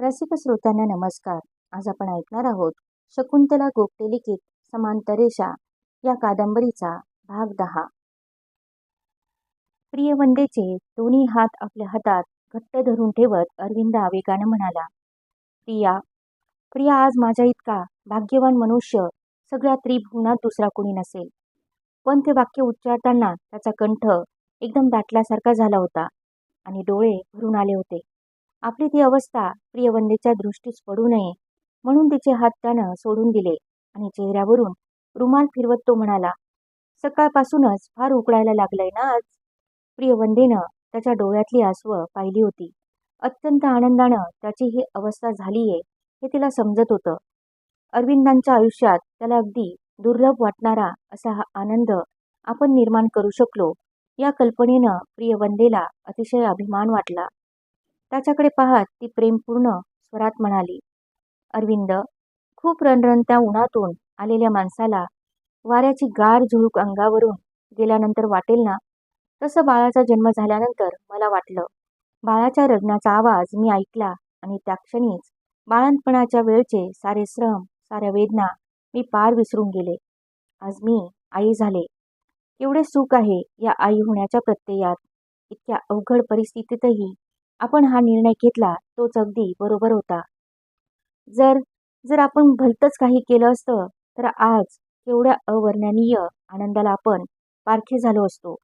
रसिक श्रोत्यांना नमस्कार. आज आपण ऐकणार आहोत शकुंतला गोपटे लिखित समांतरेषा या कादंबरीचा भाग दहा. प्रियवंदेचे दोन्ही हात आपल्या हातात घट्ट धरून ठेवत अरविंद आवेगानं म्हणाला प्रिया प्रिया आज माझ्या इतका भाग्यवान मनुष्य सगळ्या त्रिभुवनात दुसरा कोणी नसेल. पण ते वाक्य उच्चारताना त्याचा कंठ एकदम दाटल्यासारखा झाला होता आणि डोळे भरून आले होते. आपली ती अवस्था प्रियवंदेच्या दृष्टीस पडू नये म्हणून तिचे हात त्यानं सोडून दिले आणि चेहऱ्यावरून रुमाल फिरवत तो म्हणाला सकाळपासूनच फार उकळायला लागलंय ना आज? प्रियवंदेनं त्याच्या डोळ्यातली आसवं पाहिली होती. अत्यंत आनंदानं त्याची ही अवस्था झालीये हे तिला समजत होतं. अरविंदांच्या आयुष्यात त्याला अगदी दुर्लभ वाटणारा असा हा आनंद आपण निर्माण करू शकलो या कल्पनेनं प्रियवंदेला अतिशय अभिमान वाटला. त्याच्याकडे पाहत ती प्रेमपूर्ण स्वरात म्हणाली अरविंद खूप रणरणत्या उन्हातून आलेल्या माणसाला वाऱ्याची गार झुळूक अंगावरून गेल्यानंतर वाटेल ना? तसं बाळाचा जन्म झाल्यानंतर मला वाटलं बाळाच्या रडण्याचा आवाज मी ऐकला आणि त्या क्षणीच बाळणपणाच्या वेळचे सारे श्रम साऱ्या वेदना मी पार विसरून गेले. आज मी आई झाले. एवढे सुख आहे या आई होण्याच्या प्रत्ययात. इतक्या अवघड परिस्थितीतही आपण हा निर्णय घेतला तोच अगदी बरोबर होता. जर जर आपण भलतंच काही केलं असतं तर आज केवढ्या अवर्णनीय आनंदाला आपण पारखे झालो असतो.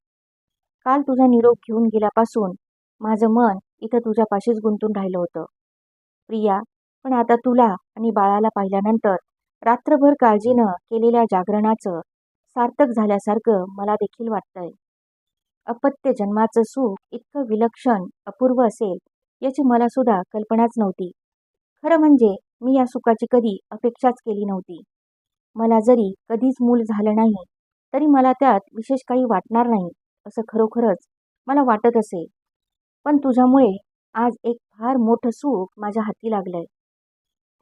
काल तुझा निरोप घेऊन गेल्यापासून माझं मन इथं तुझ्यापाशीच गुंतून राहिलं होतं. प्रिया पण आता तुला आणि बाळाला पाहिल्यानंतर रात्रभर काळजीनं केलेल्या जागरणाचं सार्थक झाल्यासारखं मला देखील वाटतंय. अपत्य जन्माचं सुख इतकं विलक्षण अपूर्व असेल याची मला सुद्धा कल्पनाच नव्हती. खरं म्हणजे मी या सुखाची कधी अपेक्षाच केली नव्हती. मला जरी कधीच मूल झालं नाही तरी मला त्यात विशेष काही वाटणार नाही असं खरोखरच मला वाटत असे. पण तुझ्यामुळे आज एक फार मोठं सुख माझ्या हाती लागलंय.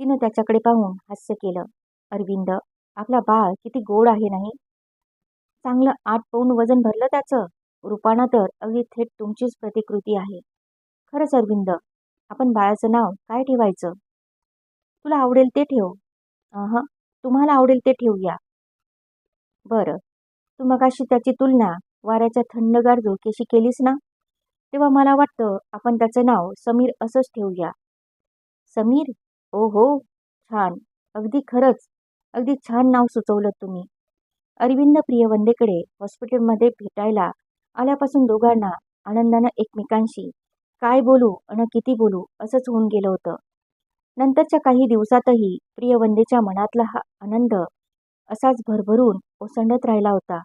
तिनं त्याच्याकडे पाहून हास्य केलं. अरविंद आपला बाळ किती गोड आहे नाही? चांगलं आठ पौंड वजन भरलं त्याचं? रूपानं तर अगदी थेट तुमचीच प्रतिकृती आहे. खरंच अरविंद आपण बाळाचं नाव काय ठेवायचं? तुला आवडेल ते ठेव. अह तुम्हाला आवडेल ते ठेवूया. बरं. तू मगाशी त्याची तुलना वाऱ्याच्या थंडगार झोकेशी केलीस ना? तेव्हा मला वाटतं आपण त्याचं नाव समीर असंच ठेवूया. समीर? ओ हो छान. अगदी खरंच. अगदी छान नाव सुचवलं तुम्ही. अरविंद प्रियवंदेकडे हॉस्पिटलमध्ये भेटायला आल्यापासून दोघांना आनंदानं एकमेकांशी काय बोलू आणि किती बोलू? असंच होऊन गेलं होतं. नंतरच्या काही दिवसातही प्रियवंदेच्या मनातला हा आनंद असाच भरभरून ओसंडत राहिला होता.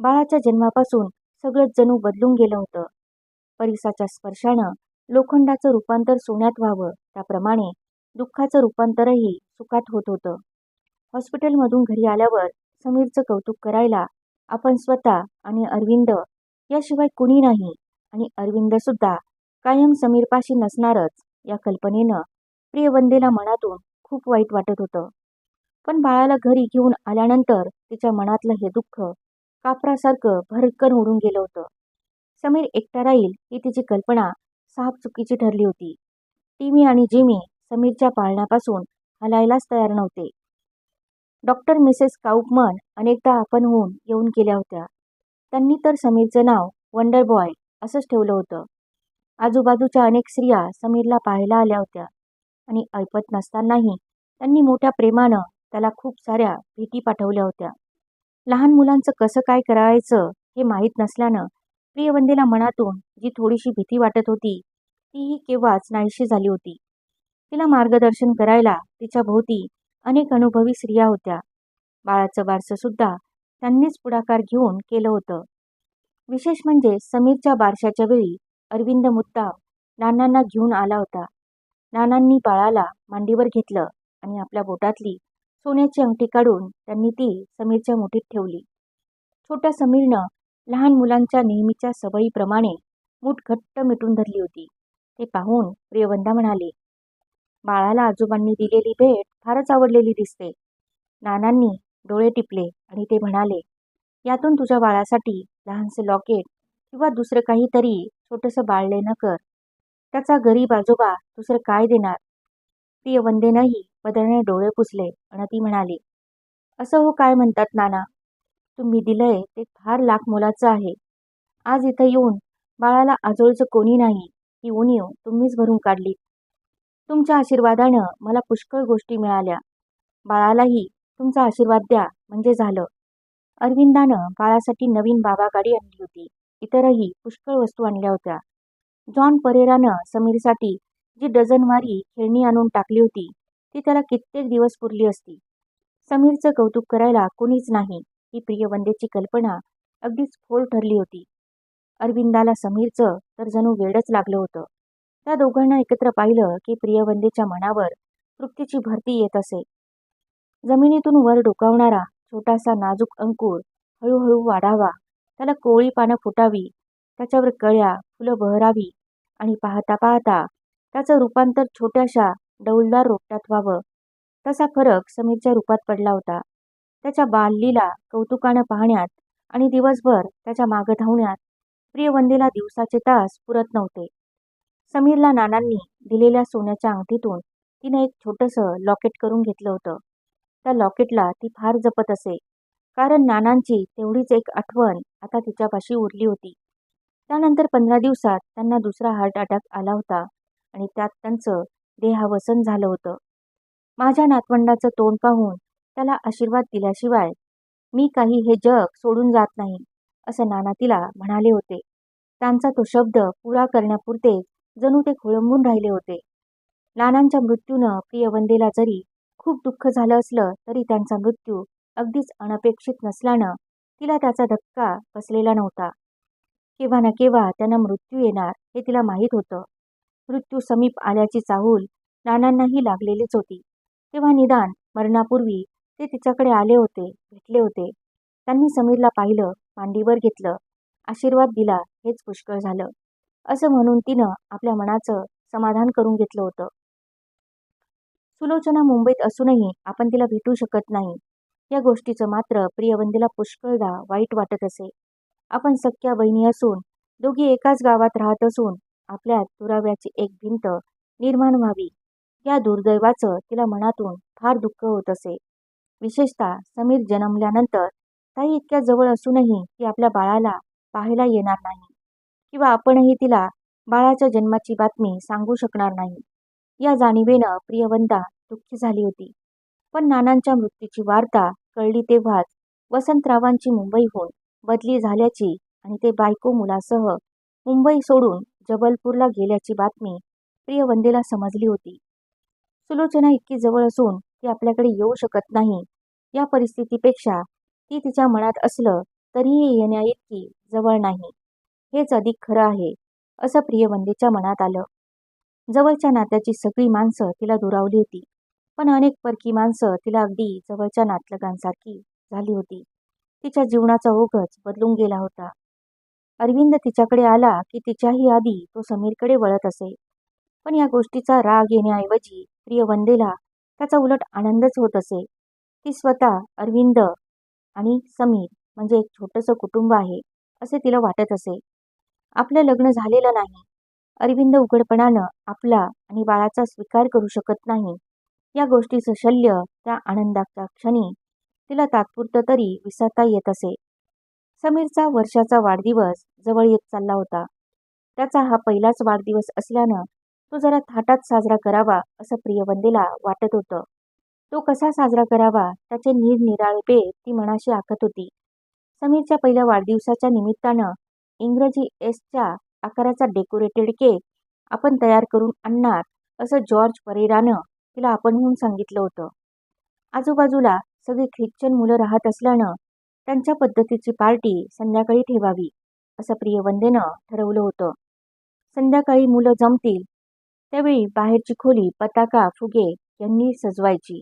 बाळाच्या जन्मापासून सगळंच जणू बदलून गेलं होतं. परिसाच्या स्पर्शानं लोखंडाचं रूपांतर सोन्यात व्हावं त्याप्रमाणे दुःखाचं रूपांतरही सुखात होत होतं. हॉस्पिटलमधून घरी आल्यावर समीरचं कौतुक करायला आपण स्वतः आणि अरविंद याशिवाय कुणी नाही. आणि अरविंदसुद्धा कायम समीरपाशी नसणारच या कल्पनेनं प्रियवंदेला मनातून खूप वाईट वाटत होतं. पण बाळाला घरी घेऊन आल्यानंतर तिच्या मनातलं हे दुःख कापरासारखं भरकन उडून गेलं होतं. समीर एकटा राहील ही तिची कल्पना साफ चुकीची ठरली होती. टीमी आणि जिमी समीरच्या पाळण्यापासून हलायलाच तयार नव्हते. डॉक्टर मिसेस काऊकमन अनेकदा आपण होऊन येऊन गेल्या होत्या. त्यांनी तर समीरचं नाव वंडर बॉय असंच ठेवलं होतं. आजूबाजूच्या अनेक स्त्रिया समीरला पाहायला आल्या होत्या. आणि ऐपत नसतानाही त्यांनी मोठ्या प्रेमानं त्याला खूप साऱ्या भेटी पाठवल्या होत्या. लहान मुलांचं कसं काय करायचं हे माहीत नसल्यानं प्रियवंदेला मनातून जी थोडीशी भीती वाटत होती तीही केव्हाच नाहीशी झाली होती. तिला मार्गदर्शन करायला तिच्या भोवती अनेक अनुभवी स्त्रिया होत्या. बाळाचं बारसं सुद्धा त्यांनीच पुढाकार घेऊन केलं होतं. विशेष म्हणजे समीरच्या बारशाच्या वेळी अरविंद मुद्दाम नानांना घेऊन आला होता. नानांनी बाळाला मांडीवर घेतलं आणि आपल्या बोटातली सोन्याची अंगठी काढून त्यांनी ती समीरच्या मुठीत ठेवली. छोट्या समीरनं लहान मुलांच्या नेहमीच्या सवयीप्रमाणे मूठ घट्ट मिटून धरली होती. ते पाहून प्रियवंदा म्हणाले बाळाला आजोबांनी दिलेली भेट फारच आवडलेली दिसते. नानांनी डोळे टिपले आणि ते म्हणाले यातून तुझ्या बाळासाठी लहानसे लॉकेट किंवा दुसरं काहीतरी छोटंसं बाळले न कर. त्याचा गरीब आजोबा दुसरं काय देणार? प्रियवंदेनंही पदराने डोळे पुसले आणि ती म्हणाली असं हो काय म्हणतात नाना? तुम्ही दिलंय ते फार लाख मोलाचं आहे. आज इथं येऊन बाळाला आजोळचं कोणी नाही ही उणीव तुम्हीच भरून काढलीत. तुमच्या आशीर्वादानं मला पुष्कळ गोष्टी मिळाल्या. बाळालाही तुमचा आशीर्वाद द्या म्हणजे झालं. अरविंदानं बाळासाठी नवीन बाबा गाडी आणली होती. इतरही पुष्कळ वस्तू आणल्या होत्या. जॉन परेरानं समीरसाठी जी डझनवारी खेळणी आणून टाकली होती ती त्याला कित्येक दिवस पुरली असती. समीरचं कौतुक करायला कोणीच नाही ही प्रियवंदेची कल्पना अगदीच फोल ठरली होती. अरविंदाला समीरचं तर जणू वेडच लागलं होतं. त्या दोघांना एकत्र पाहिलं की प्रियवंदेच्या मनावर तृप्तीची भरती येत असे. जमिनीतून वर डोकावणारा छोटासा नाजूक अंकुर हळूहळू वाढावा. त्याला कोळी पानं फुटावी. त्याच्यावर कळ्या फुलं बहरावी आणि पाहता पाहता त्याचं रूपांतर छोट्याशा डौलदार रोपट्यात व्हावं. तसा फरक समीरच्या रूपात पडला होता. त्याच्या बाललीला कौतुकानं पाहण्यात आणि दिवसभर त्याच्या मागं धावण्यात प्रियवंदीला दिवसाचे तास पुरत नव्हते. समीरला नानांनी दिलेल्या सोन्याच्या अंगठीतून तिनं एक छोटंसं लॉकेट करून घेतलं होतं. त्या लॉकेटला ती फार जपत असे. कारण नानांची तेवढीच एक आठवण आता तिच्यापाशी उरली होती. त्यानंतर पंधरा दिवसात त्यांना दुसरा हार्ट अटॅक आला होता आणि त्यात त्यांचं देहावसन झालं होतं. माझ्या नातवंडाचं तोंड पाहून त्याला आशीर्वाद दिल्याशिवाय मी काही हे जग सोडून जात नाही असं नाना तिला म्हणाले होते. त्यांचा तो शब्द पुरा करण्यापुरते जणू ते खोळंबून राहिले होते. नानांच्या मृत्यूनं प्रियवंदेला जरी खूप दुःख झालं असलं तरी त्यांचा मृत्यू अगदीच अनपेक्षित नसल्यानं तिला त्याचा धक्का बसलेला नव्हता. केव्हा ना केव्हा त्यांना मृत्यू येणार हे तिला माहीत होतं. मृत्यू समीप आल्याची चाहूल नानांनाही लागलेलीच होती. तेव्हा निदान मरणापूर्वी ते तिच्याकडे आले होते भेटले होते. त्यांनी समीरला पाहिलं मांडीवर घेतलं आशीर्वाद दिला हेच पुष्कळ झालं. असं म्हणून तिनं आपल्या मनाचं समाधान करून घेतलं होतं. सुलोचना मुंबईत असूनही आपण तिला भेटू शकत नाही. या गोष्टीचं मात्र प्रियवंदीला पुष्कळदा वाईट वाटत असे. आपण सख्या बहिणी असून दोघी एकाच गावात राहत असून आपल्यात दुराव्याची एक भिंत निर्माण व्हावी. या दुर्दैवाचं तिला मनातून फार दुःख होत असे. विशेषतः समीर जन्मल्यानंतर ताई इतक्या जवळ असूनही ती आपल्या बाळाला पाहायला येणार नाही. किंवा आपणही तिला बाळाच्या जन्माची बातमी सांगू शकणार नाही. या जाणीवेनं प्रियवंदा दुःखी झाली होती. पण नानांच्या मृत्यूची वार्ता कळली तेव्हाच वसंतरावांची मुंबईहून बदली झाल्याची आणि ते बायको मुलासह मुंबई सोडून जबलपूरला गेल्याची बातमी प्रियवंदेला समजली होती. सुलोचना इतकी जवळ असून ती आपल्याकडे येऊ शकत नाही. या परिस्थितीपेक्षा ती तिच्या मनात असलं तरीही येण्या इतकी जवळ नाही. हेच अधिक खरं आहे असं प्रियवंदेच्या मनात आलं. जवळच्या नात्याची सगळी माणसं तिला दुरावली होती. पण अनेक परकी माणसं तिला अगदी जवळच्या नातलगांसारखी झाली होती. तिच्या जीवनाचा ओघच बदलून गेला होता. अरविंद तिच्याकडे आला की तिच्याही आधी तो समीरकडे वळत असे. पण या गोष्टीचा राग येण्याऐवजी प्रियवंदेला त्याचा उलट आनंदच होत असे. ती स्वतः अरविंद आणि समीर म्हणजे एक छोटंसं कुटुंब आहे असे तिला वाटत असे. आपलं लग्न झालेलं नाही अरविंद उघडपणानं आपला आणि बाळाचा स्वीकार करू शकत नाही. या गोष्टीचं शल्य त्या आनंदाच्या क्षणी तिला तात्पुरतं तरी विसरता येत असे. समीरचा वर्षाचा वाढदिवस जवळ येत चालला होता. त्याचा हा पहिलाच वाढदिवस असल्यानं तो जरा थाटात साजरा करावा असं प्रियवंदेला वाटत होतं. तो कसा साजरा करावा त्याचे निरनिराळे पे ती मनाशी आखत होती. समीरच्या पहिल्या वाढदिवसाच्या निमित्तानं इंग्रजी एसच्या आकाराचा डेकोरेटेड केक आपण तयार करून आणणार असं जॉर्ज परेरानं तिला आपणहून सांगितलं होतं. आजूबाजूला सगळी ख्रिश्चन मुलं राहत असल्यानं त्यांच्या पद्धतीची पार्टी संध्याकाळी ठेवावी असं प्रियवंदेनं ठरवलं होतं. संध्याकाळी मुलं जमतील त्यावेळी बाहेरची खोली पताका फुगे यांनी सजवायची.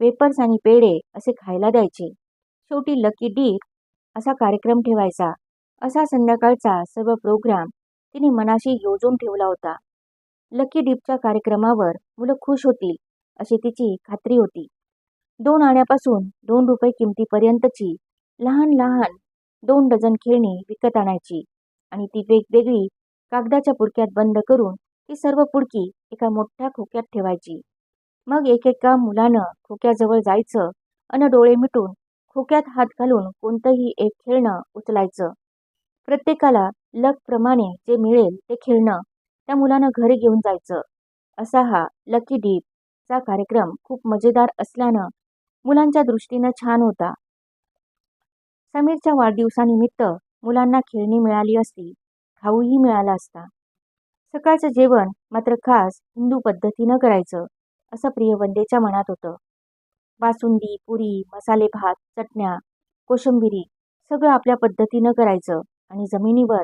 वेपर्स आणि पेढे असे खायला द्यायचे. शेवटी लकी डीप असा कार्यक्रम ठेवायचा. असा संध्याकाळचा सर्व प्रोग्राम तिने मनाशी योजून ठेवला होता. लकी डीपच्या कार्यक्रमावर मुलं खुश होतील अशी तिची खात्री होती. दोन आण्यापासून दोन रुपये किमतीपर्यंतची लहान लहान दोन डझन खेळणी विकत आणायची आणि ती वेगवेगळी कागदाच्या पुडक्यात बंद करून ती सर्व पुडकी एका मोठ्या खोक्यात ठेवायची. मग एकेका मुलानं खोक्याजवळ जायचं अन डोळे मिटून खोक्यात हात घालून कोणतंही एक खेळणं उचलायचं. प्रत्येकाला लकप्रमाणे जे मिळेल ते खेळणं त्या मुलानं घरी घेऊन जायचं. असा हा लकी डीप चा कार्यक्रम खूप मजेदार असल्यानं मुलांच्या दृष्टीनं छान होता. समीरच्या वाढदिवसानिमित्त मुलांना खेळणी मिळाली असती, खाऊही मिळाला असता. सकाळचं जेवण मात्र खास हिंदू पद्धतीनं करायचं असं प्रियवंदेच्या मनात होतं. बासुंदी, पुरी, मसाले भात, चटण्या, कोशिंबिरी सगळं आपल्या पद्धतीनं करायचं आणि जमिनीवर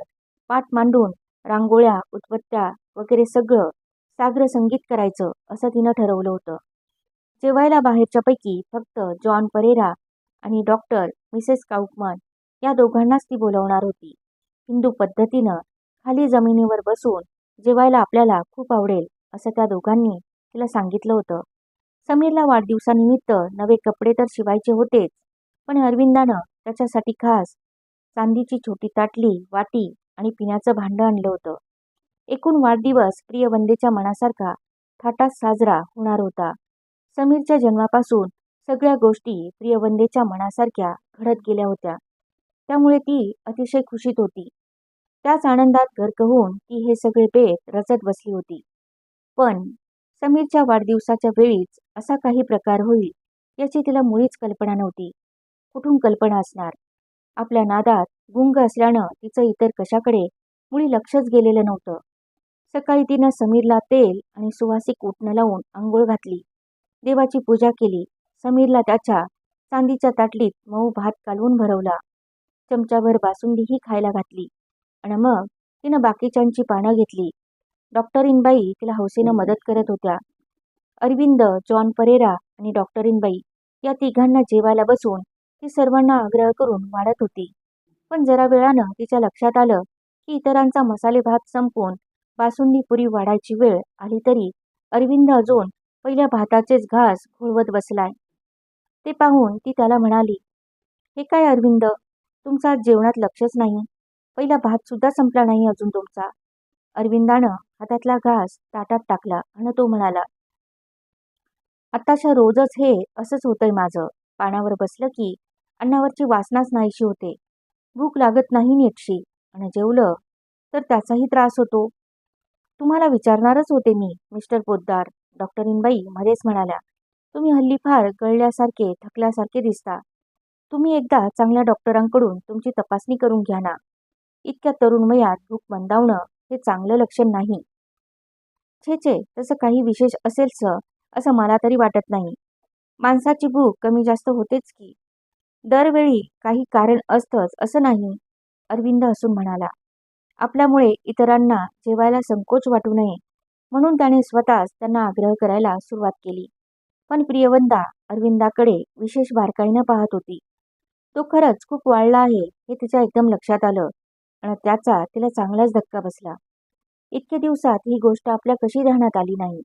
पाट मांडून रांगोळ्या, उदबत्त्या वगैरे सगळं सागर संगीत करायचं असं तिनं ठरवलं होतं. जेवायला बाहेरच्यापैकी फक्त जॉन परेरा आणि डॉक्टर मिसेस काउकमन या दोघांनाच ती बोलावणार होती. हिंदू पद्धतीनं खाली जमिनीवर बसून जेवायला आपल्याला खूप आवडेल असं त्या दोघांनी तिला सांगितलं होतं. समीरला वाढदिवसानिमित्त नवे कपडे तर शिवायचे होतेच, पण अरविंदानं त्याच्यासाठी खास चांदीची छोटी ताटली, वाटी आणि पिण्याचं भांडं आणलं होतं. एकूण वाढदिवस प्रियवंदेच्या मनासारखा थाटात साजरा होणार होता. समीरच्या जन्मापासून सगळ्या गोष्टी प्रियवंदेच्या मनासारख्या घडत गेल्या होत्या. त्यामुळे ती अतिशय खुशीत होती. त्याच आनंदात गरक होऊन ती हे सगळे बेत रचत बसली होती. पण समीरच्या वाढदिवसाच्या वेळीच असा काही प्रकार होईल याची तिला मुळीच कल्पना नव्हती. कुठून कल्पना असणार? आपल्या नादात गुंग असल्यानं तिचं इतर कशाकडे मुळी लक्षच गेलेलं नव्हतं. सकाळी तिनं समीरला तेल आणि सुवासिक उठणं लावून आंघोळ घातली. देवाची पूजा केली. समीरला त्याच्या चांदीच्या ताटलीत मऊ भात कालवून भरवला. चमच्याभर बासुंदीही खायला घातली आणि मग तिनं बाकीच्यांची पानं घेतली. डॉक्टरीनबाई तिला हौसेनं मदत करत होत्या. अरविंद, जॉन परेरा आणि डॉक्टरीनबाई या तिघांना जेवायला बसून ती सर्वांना आग्रह करून वाढत होती. पण जरा वेळानं तिच्या लक्षात आलं की इतरांचा मसाले भात संपवून बासुंदी पुरी वाढायची वेळ आली तरी अरविंद अजून पहिल्या भाताचेच घास घोळवत बसलाय. ते पाहून ती त्याला म्हणाली, हे काय अरविंद, तुमचा जेवणात लक्षच नाही. पहिला भातसुद्धा संपला नाही अजून तुमचा. अरविंदानं हातातला घास ताटात टाकला आणि तो म्हणाला, आत्ताशा रोजच हे असंच होतंय माझं. पानावर बसलं की अन्नावरची वासनाच नाहीशी होते. भूक लागत नाही नीटशी आणि जेवलं तर त्याचाही त्रास होतो. तुम्हाला विचारणारच होते मी, मिस्टर पोद्दार, डॉक्टर इनबाई मध्येच म्हणाल्या. तुम्ही हल्ली फार गळल्यासारखे, थकल्यासारखे दिसता. तुम्ही एकदा चांगल्या डॉक्टरांकडून तुमची तपासणी करून घ्या ना. इतक्या तरुण वयात भूक मंदावणं हे चांगलं लक्षण नाही. छे छे तसं काही विशेष असेलच असं मला तरी वाटत नाही. माणसाची भूक कमी जास्त होतेच की. दरवेळी काही कारण असतंच असं नाही. अरविंद हसून म्हणाला. आपल्यामुळे इतरांना जेवायला संकोच वाटू नये म्हणून त्याने स्वतःच त्यांना आग्रह करायला सुरुवात केली. पण प्रियवंदा अरविंदाकडे विशेष बारकाईनं पाहत होती. तो खरंच खूप वाढला आहे हे तिच्या एकदम लक्षात आलं आणि त्याचा तिला चांगलाच धक्का बसला. इतक्या दिवसात ही गोष्ट आपल्या कशी ध्यानात आली नाही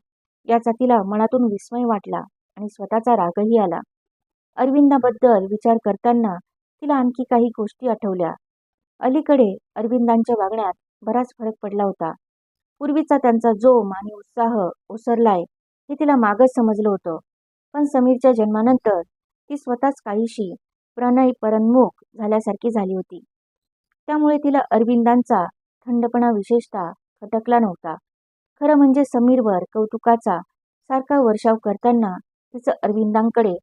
याचा तिला मनातून विस्मय वाटला आणि स्वतःचा रागही आला. अरविंदाबद्दल विचार करताना तिला आणखी काही गोष्टी आठवल्या. अलीकडे अरविंदांच्या वागण्यात बराच फरक पडला होता. पूर्वीचा त्यांचा जोम आणि उत्साह ओसरलाय हे तिला मागच समजलं होतं. पण समीरच्या जन्मानंतर ती स्वतःच काहीशी प्रणय परन्मुख झाल्यासारखी झाली होती. त्यामुळे तिला अरविंदांचा थंडपणा विशेषतः खटकला नव्हता. खरं म्हणजे समीरवर कौतुकाचा सारखा वर्षाव करताना तिचं अरविंदांकडे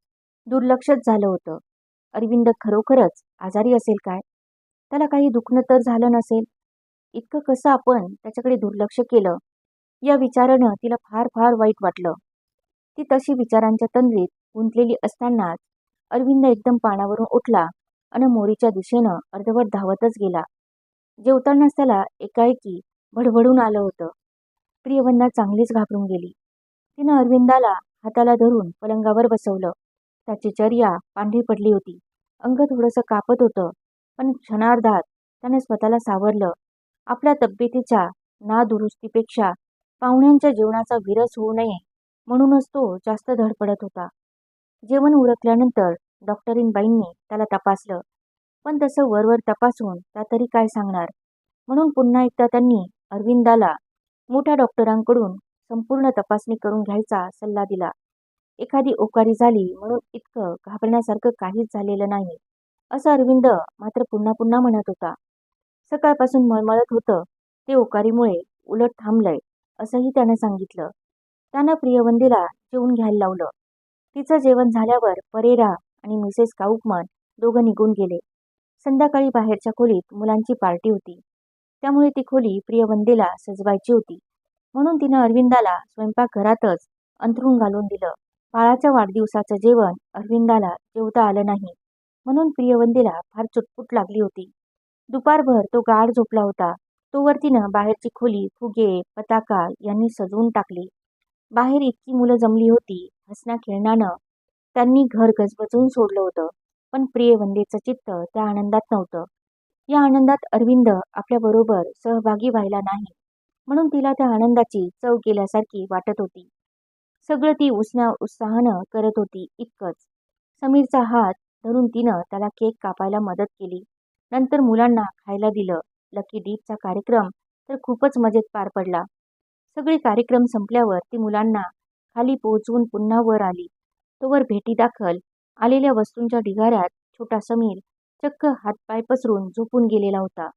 दुर्लक्षच झालं होतं. अरविंद खरोखरच आजारी असेल काय? त्याला काही दुखणं तर झालं नसेल? इतकं कसं आपण त्याच्याकडे दुर्लक्ष केलं या विचारानं तिला फार फार वाईट वाटलं. ती तशी विचारांच्या तंद्रीत गुंतलेली असतानाच अरविंद एकदम पानावरून उठला आणि मोरीच्या दिशेनं अर्धवट धावतच गेला. जेवतानाच त्याला एकाएकी भडभडून आलं होतं. प्रियवंदा चांगलीच घाबरून गेली. तिनं अरविंदाला हाताला धरून पलंगावर बसवलं. त्याची चर्या पांढरी पडली होती. अंग थोडंसं कापत होतं. पण क्षणार्धात त्याने स्वतःला सावरलं. आपल्या तब्येतीच्या नादुरुस्तीपेक्षा पाहुण्यांच्या जेवणाचा विरस होऊ नये म्हणूनच तो जास्त धडपडत होता. जेवण उरकल्यानंतर डॉक्टरीनबाईंनी त्याला तपासलं. पण तसं वरवर तपासून त्या तरी काय सांगणार म्हणून पुन्हा एकदा त्यांनी अरविंदाला मोठ्या डॉक्टरांकडून संपूर्ण तपासणी करून घ्यायचा सल्ला दिला. एखादी ओकारी झाली म्हणून इतकं घाबरण्यासारखं काहीच झालेलं नाही. असं अरविंद मात्र पुन्हा पुन्हा म्हणत होता. सकाळपासून मळमळत होतं. ते ओकारीमुळे उलट थांबलंय असंही त्यानं सांगितलं. त्यानं प्रियवंदीला जेवून घ्यायला लावलं. तिचं जेवण झाल्यावर परेरा आणि मिसेस काऊकमन दोघं निघून गेले. संध्याकाळी बाहेरच्या खोलीत मुलांची पार्टी होती. त्यामुळे ती खोली प्रियवंदीला सजवायची होती. म्हणून तिनं अरविंदाला स्वयंपाकघरातच अंथरूण घालून दिलं. बाळाच्या वाढदिवसाचं जेवण अरविंदाला जेवता आलं नाही. म्हणून प्रियवंदीला फार चुटपुट लागली होती. दुपारभर तो गाढ झोपला होता. तोवर तिनं बाहेरची खोली फुगे पताका यांनी सजवून टाकली. बाहेर इतकी मुलं जमली होती हसण्या खेळण्यानं त्यांनी घर गजबजून सोडलं होतं. पण प्रियवंदेचं चित्त त्या आनंदात नव्हतं. या आनंदात अरविंद आपल्याबरोबर सहभागी व्हायला नाही. म्हणून तिला त्या आनंदाची चव गेल्यासारखी वाटत होती. सगळं ती उसण्या उत्साहानं करत होती इतकंच. समीरचा हात धरून तिनं त्याला केक कापायला मदत केली. नंतर मुलांना खायला दिलं. लकी डीपचा कार्यक्रम तर खूपच मजेत पार पडला. सगळे कार्यक्रम संपल्यावर ती मुलांना खाली पोहोचवून पुन्हा वर आली. तोवर भेटी दाखल. आलेल्या वस्तूंच्या ढिगाऱ्यात छोटा समीर चक्क हातपाय पसरून झोपून गेलेला होता.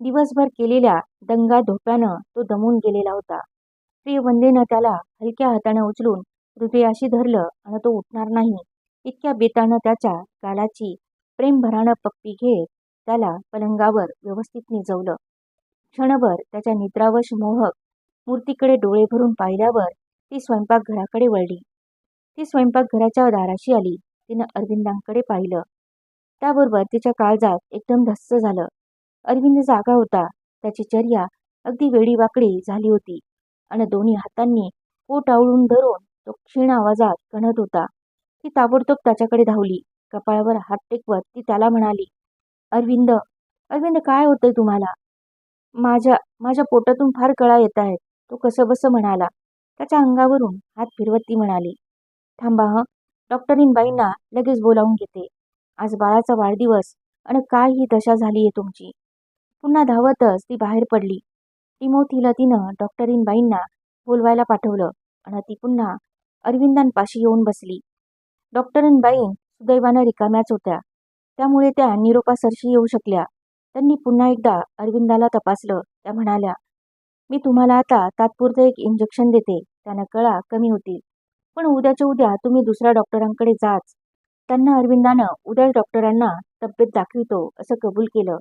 दिवसभर केलेल्या दंगा धोप्यानं तो दमून गेलेला होता. प्रियवंदेनं त्याला हलक्या हातानं उचलून हृदयाशी धरलं आणि तो उठणार नाही. इतक्या बेतानं त्याच्या गालाची प्रेमभरानं पप्पी घेत त्याला पलंगावर व्यवस्थित निजवलं क्षणभर त्याच्या निद्रावश मोहक मूर्तीकडे डोळे भरून पाहिल्यावर ती स्वयंपाकघराकडे वळली. ती स्वयंपाकघराच्या दाराशी आली. तिनं अरविंदांकडे पाहिलं. त्याबरोबर तिच्या काळजात एकदम धस्स झालं. अरविंद जागा होता. त्याची चर्या अगदी वेडीवाकडी झाली होती. आणि दोन्ही हातांनी पोट आवळून धरून तो क्षीण आवाजात कणत होता ती ताबडतोब त्याच्याकडे धावली. कपाळावर हात टेकवत ती त्याला म्हणाली अरविंद अरविंद काय होतंय तुम्हाला? माझ्या माझ्या पोटातून फार कळा येत आहेत. तो कसं बसं म्हणाला. त्याच्या अंगावरून हात फिरवत ती म्हणाली थांबा हं डॉक्टरीनबाईंना लगेच बोलावून घेते. आज बाळाचा वाढदिवस आणि काय ही दशा झाली आहे तुमची? पुन्हा धावतच ती बाहेर पडली. टिमोथीला तिनं डॉक्टरीनबाईंना बोलवायला पाठवलं आणि ती पुन्हा अरविंदांपाशी येऊन बसली. डॉक्टरीनबाईन सुदैवानं रिकाम्याच होत्या. त्यामुळे त्या निरोपासरशी येऊ शकल्या. त्यांनी पुन्हा एकदा अरविंदाला तपासलं. त्या म्हणाल्या मी तुम्हाला आता तात्पुरतं एक इंजेक्शन देते. त्यानं कळा कमी होतील. पण उद्याच्या उद्या तुम्ही दुसऱ्या डॉक्टरांकडे जाच. त्यांना अरविंदानं उद्याच डॉक्टरांना तब्येत दाखवितो असं कबूल केलं.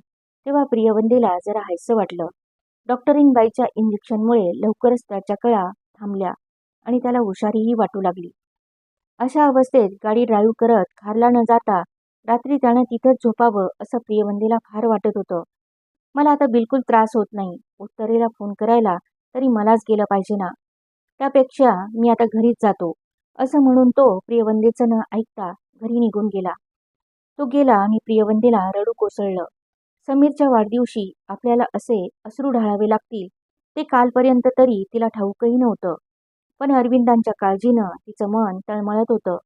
तेव्हा प्रियवंदेला जरा हायसं वाटलं. डॉक्टरिंगबाईच्या इंजेक्शनमुळे लवकरच त्याच्या कळा थांबल्या आणि त्याला हुशारीही वाटू लागली. अशा अवस्थेत गाडी ड्राईव्ह करत खारला न जाता रात्री त्यानं तिथंच झोपावं असं प्रियवंदेला फार वाटत होतं. मला आता बिलकुल त्रास होत नाही. उत्तरेला फोन करायला तरी मलाच गेलं पाहिजे ना. त्यापेक्षा मी आता घरीच जातो असं म्हणून तो प्रियवंदेचं न ऐकता घरी निघून गेला. तो गेला आणि प्रियवंदेला रडू कोसळलं. समीरच्या वाढदिवशी आपल्याला असे अश्रू ढाळावे लागतील ते कालपर्यंत तरी तिला ठाऊकही नव्हतं. पण अरविंदांच्या काळजीनं तिचं मन तळमळत होतं.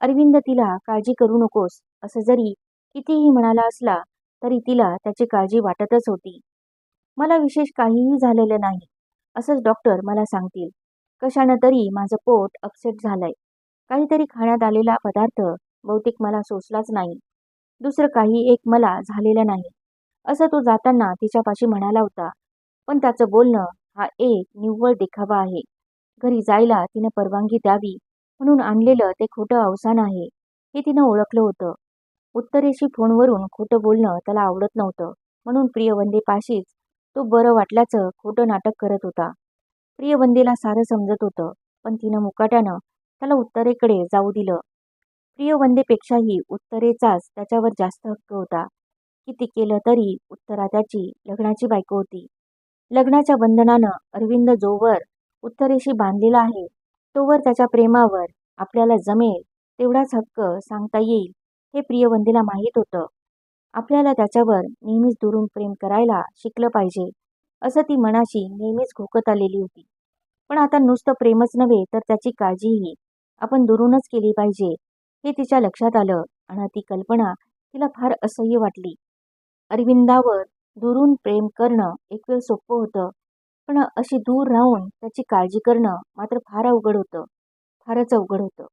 अरविंद तिला काळजी करू नकोस. असं जरी कितीही म्हणाला असला तरी तिला त्याची काळजी वाटतच होती. मला विशेष काहीही झालेलं नाही असंच डॉक्टर मला सांगतील. कशानं तरी माझं पोट अपसेट झालंय. काहीतरी खाण्यात आलेला पदार्थ बहुतेक मला सोसलाच नाही. दुसरं काही एक मला झालेलं नाही. असं तो जाताना तिच्यापाशी म्हणाला होता पण त्याचं बोलणं हा एक निव्वळ देखावा आहे. घरी जायला तिनं परवानगी द्यावी म्हणून आणलेलं ते खोटं अवसान आहे. हे तिनं ओळखलं होतं. उत्तरेशी फोनवरून खोटं बोलणं त्याला आवडत नव्हतं म्हणून प्रियवंदेपाशीच तो बरं वाटल्याचं खोटं नाटक करत होता. प्रियवंदेला सारं समजत होतं पण तिनं मुकाट्यानं त्याला उत्तरेकडे जाऊ दिलं. प्रियवंदेपेक्षाही उत्तरेचाच त्याच्यावर जास्त हक्क होता. किती केलं तरी उत्तरा त्याची लग्नाची बायको होती. लग्नाच्या बंधनानं अरविंद जोवर उत्तरेशी बांधलेला आहे तोवर त्याच्या प्रेमावर आपल्याला जमेल तेवढाच हक्क सांगता येईल हे प्रियवंदीला माहीत होतं. आपल्याला त्याच्यावर नेहमीच दुरून प्रेम करायला शिकलं पाहिजे असं ती मनाशी नेहमीच घोकत आलेली होती. पण आता नुसतं प्रेमच नव्हे तर त्याची काळजीही आपण दुरूनच केली पाहिजे हे तिच्या लक्षात आलं आणि ती कल्पना तिला फार असह्य वाटली. अरविंदावर दुरून प्रेम करणं एक वेळ सोपं होतं पण अशी दूर राहून त्याची काळजी करणं मात्र फार अवघड होतं फारच अवघड होतं.